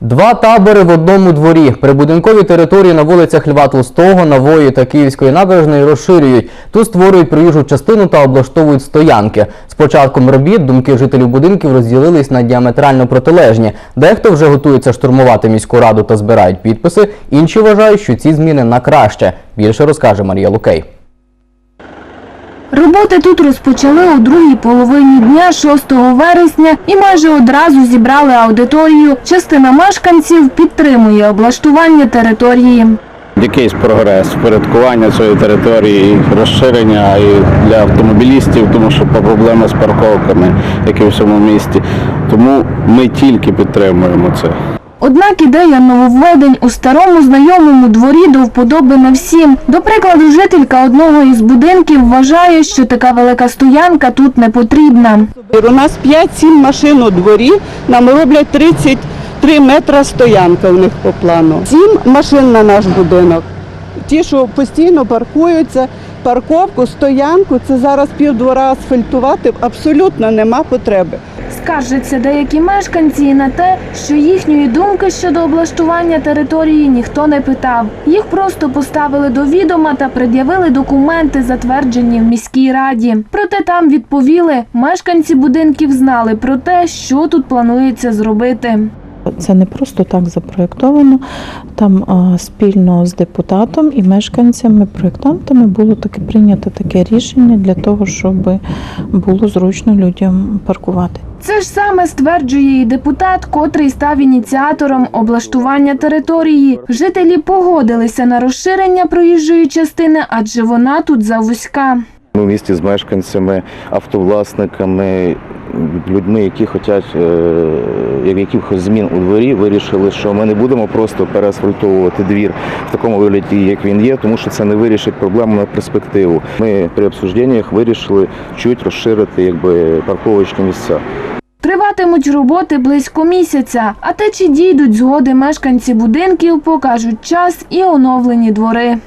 Два табори в одному дворі. Прибудинкові території на вулицях Льва Толстого, Навої та Київської набережної розширюють. Тут створюють проїжджу частину та облаштовують стоянки. З початком робіт думки жителів будинків розділились на діаметрально протилежні. Дехто вже готується штурмувати міську раду та збирають підписи. Інші вважають, що ці зміни на краще. Більше розкаже Марія Лукей. Роботи тут розпочали у другій половині дня 6 вересня і майже одразу зібрали аудиторію. Частина мешканців підтримує облаштування території. Якийсь прогрес, впорядкування цієї території, розширення і для автомобілістів, тому що проблема з парковками, як і в всьому місті. Тому ми тільки підтримуємо це. Однак ідея нововведень у старому знайомому дворі до вподоби не всім. До прикладу, жителька одного із будинків вважає, що така велика стоянка тут не потрібна. У нас 5-7 машин у дворі, нам роблять 33 метра стоянка у них по плану. 7 машин на наш будинок. Ті, що постійно паркуються, парковку, стоянку, це зараз півдвора асфальтувати абсолютно нема потреби. Скаржаться деякі мешканці на те, що їхньої думки щодо облаштування території ніхто не питав. Їх просто поставили до відома та пред'явили документи, затверджені в міській раді. Проте там відповіли, мешканці будинків знали про те, що тут планується зробити. Це не просто так запроєктовано. Там спільно з депутатом і мешканцями, проєктантами було таке прийнято таке рішення для того, щоб було зручно людям паркувати. Це ж саме стверджує і депутат, котрий став ініціатором облаштування території. Жителі погодилися на розширення проїжджої частини, адже вона тут завузька. Ми в місті з мешканцями, автовласниками, людьми, які хочуть е, якихось змін у дворі, вирішили, що ми не будемо просто переасфальтовувати двір в такому вигляді, як він є, тому що це не вирішить проблему на перспективу. Ми при обсужденнях вирішили чуть розширити якби, парковочні місця. Триватимуть роботи близько місяця, а те, чи дійдуть згоди мешканці будинків, покажуть час і оновлені двори.